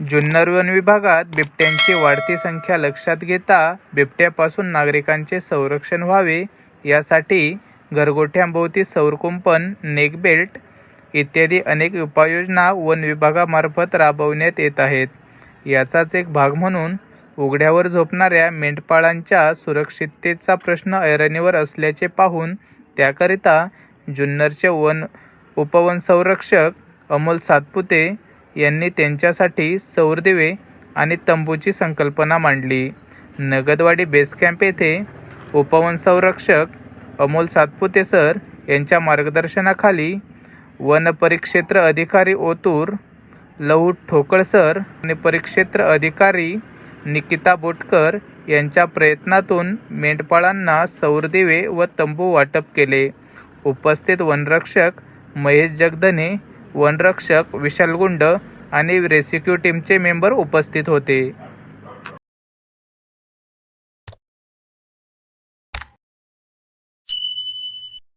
Junnar one विभागात बिबट्यांची वाढती संख्या लक्षात घेता बिबट्यापासून नागरिकांचे संरक्षण व्हावे यासाठी घरगोठ्यांभोवती सौरकुंपण नेकबेल्ट इत्यादी अनेक उपाययोजना वन विभागामार्फत राबवण्यात येत आहेत. याचाच एक भाग म्हणून उघड्यावर झोपणाऱ्या मेंढपाळांच्या सुरक्षिततेचा प्रश्न ऐरणीवर असल्याचे पाहून त्याकरिता जुन्नरचे वन उपवनसंरक्षक अमोल सातपुते यांनी त्यांच्यासाठी सौरदिवे आणि तंबूची संकल्पना मांडली. नगदवाडी बेस कॅम्प येथे उपवनसंरक्षक अमोल सातपुते सर यांच्या मार्गदर्शनाखाली वन परिक्षेत्र अधिकारी ओतूर लहू ठोकळ सर आणि परिक्षेत्र अधिकारी निकिता बोटकर यांच्या प्रयत्नातून मेंढपाळांना सौरदिवे व तंबू वाटप केले. उपस्थित वनरक्षक महेश जगधने वनरक्षक विशाल गुंड आणि रेस्क्यू टीमचे मेंबर उपस्थित होते.